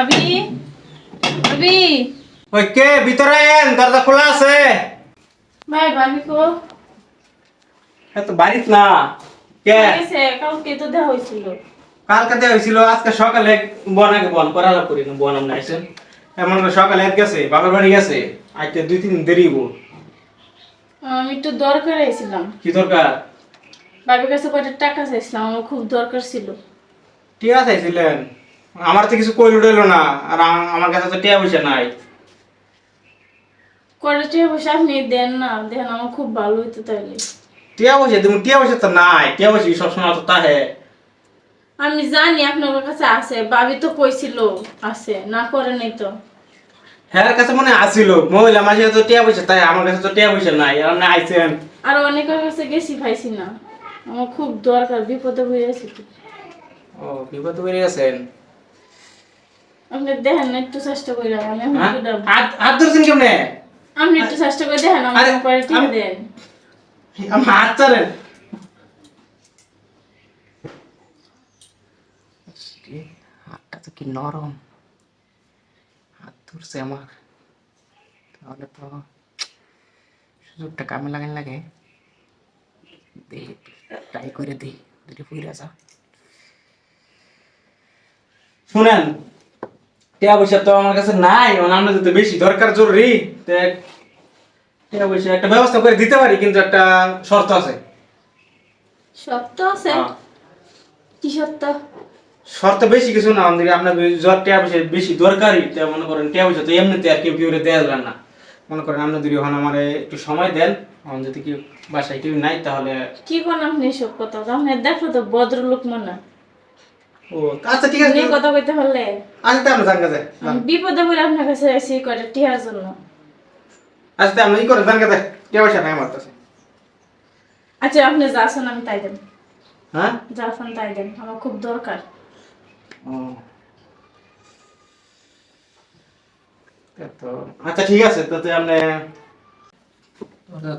ভাবি? ভাবি? ওই কে? ভিতরে আয়েন দরজা খোলা আছে। ভাই ভাবি কো। এ তো বাড়িত না। কে? গেছে কালকে তো দেওয়া হয়েছিল। কালকে দেওয়া হয়েছিল আজকে সকালে বন আগে বন করা করি না বন আমরা আইসেন এমন করে সকালে এক গেছে বাবার বাড়ি গেছে আজকে দুই তিন দিন দেরি হব আমি একটু দরকার আইছিলাম। কি দরকার? ভাবির কাছে কয়টা টাকা চাইছিলাম আমার খুব দরকার ছিল। টিয়া চাইছিলেন? আমার তো কিছু কইল উঠল না আর আমার কাছে তো টিয়া পয়সা নাই। কয়টা টাকা পয়সা আপনি দেন না দেন আমার খুব ভালো হইতো তাইলে। টিয়া পয়সা তুমি টিয়া পয়সা তো নাই টিয়া পয়সা সবসময় তো তাহে। আমি জানি আপনার কাছে আছে ভাবি তো কইছিল আছে না করে নাই তো। হ্যাঁ কাছে মনে আসিল মহিলা মাসে তো টিয়া পয়সা তাই আমার কাছে তো টিয়া পয়সা নাই আর আপনি আইছেন। আর অনেকের কাছে গেছি পাইছি না। আমার খুব দরকার বিপদে হয়ে তো। ও বিপদে বেরিয়ে গেছেন? আপনি দেখেন না একটু চেষ্টা করে আমি হ্যাঁ? হাত ধরছেন কেমনে? আপনি একটু চেষ্টা করে দেখেন আমার পরে ঠিক দেন। আমার হাত চালেন হাতটা তো কি নরম। হাত ধরছে আমার। তাহলে তো সুযোগটা কামে লাগান লাগে। দে ট্রাই করে দিই দুটি ফুইরা যা। শুনেন টাকা পয়সা তো আমার কাছে নাই মানে আমরা যদি বেশি দরকার জরুরি। টাকা পয়সা একটা ব্যবস্থা করে দিতে পারি কিন্তু একটা শর্ত আছে। সত্য আছে? হ্যাঁ। কি সত্য শর্ত বেশি কিছু না আমাদের আপনার জ্বর টাকা পয়সা বেশি তা মনে করেন টাকা পয়সা তো এমনিতে আর কেউ কেউ দেওয়া যাবে না। মনে করেন আপনাদের ওখানে আমার একটু সময় দেন আমার যদি কেউ বাসায় কেউ নাই তাহলে কি কোন আপনি এসব কথা? আপনি দেখল তো ভদ্রলোক মনে ও আচ্ছা ঠিক আছে আপনি কথা কইতে পারলে আচ্ছা তাই আমরা জান বিপদে পড়ে আপনার কাছে এসে কয়টা টিয়ার জন্য আচ্ছা তাই ই করে জান কাছে। টাকা পয়সা নাই আমার কাছে। আচ্ছা আপনি যা আছেন আমি তাই দেন। হ্যাঁ? যা আছেন তাই দেন আমার খুব দরকার। আচ্ছা ঠিক আছে তো তুই আপনি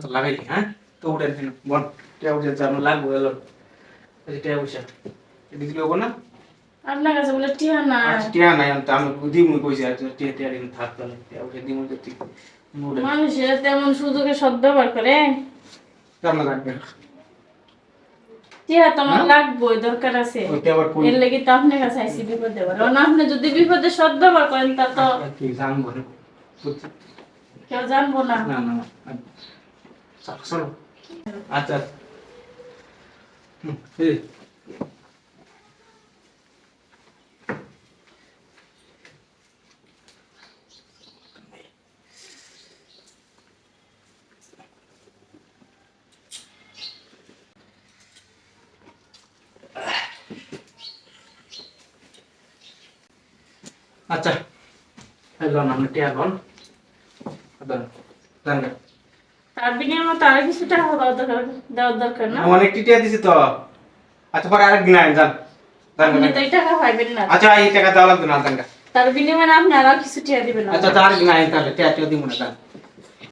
তো লাগাই হ্যাঁ? তো উঠেন বল টিয়া পয়সা আপনার লাগবে এলো। এই যে টিয়া পয়সা। দিলে হব না। আপনার কাছে বলে টিয়া না। আচ্ছা টিয়া নাই আমি দিমুই কইছি আর টিয়া টিয়া দিন থাক তাহলে। টিয়া পয়সা দিমুই তো ঠিক মানুষের তেমন সুযোগে সদ ব্যবহার করে। কেমন লাগবে? টিয়া তো আমার লাগবে দরকার আছে। ওইটা আবার কই? এর লেগে তো আপনার কাছে আইসি বিপদে পড়ে কারণ আপনি যদি বিপদে সদ ব্যবহার করেন তা তো কি জানব না। কেউ জানব না। না না না চলো আচ্ছা হুম, আচ্ছা। হ্যালো আমি টিয়া লন। তার বিনিময়ে তো আর কিছু টাকা দেওয়ার দরকার দেওয়ার দরকার না? অনেক টিটিয়া দিছি তো। আচ্ছা পরে আরেক দিন আইন যান। আপনি তো এই টাকা পাইবেন না। আচ্ছা এই টাকা দেওয়া লাগবে না তার বিনিময়ে আপনি আর কিছু টিয়া দিবেন আচ্ছা তার দিন আইন তাহলে টিয়া টিয়া দিব না